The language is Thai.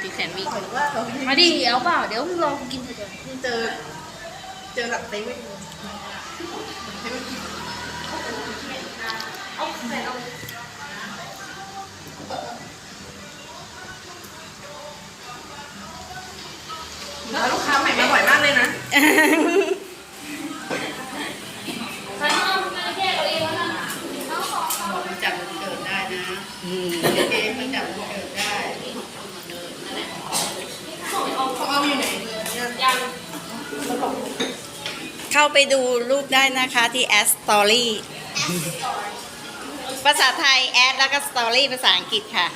ตีแสนวีบอกว่าเรามาดิเอาเปล่า เดี๋ยวมึงรอกูกินเถอะก่อนเจอ เจอหลักเต้ไม่ดูเอาแสนเอาลูกค้าใหม่มาบ่อยมากเลยนะ ใครเอาแค่เราเองแล้วนะ บอกมันจับมันเกิดได้นะ เองมันจับเกิดได้เขาเอาอยู่ไหนยังเข้าไปดูรูปได้นะคะที่แอสตอรี่ภาษาไทยแอดแล้วก็สตอรี่ภาษาอังกฤษค่ะ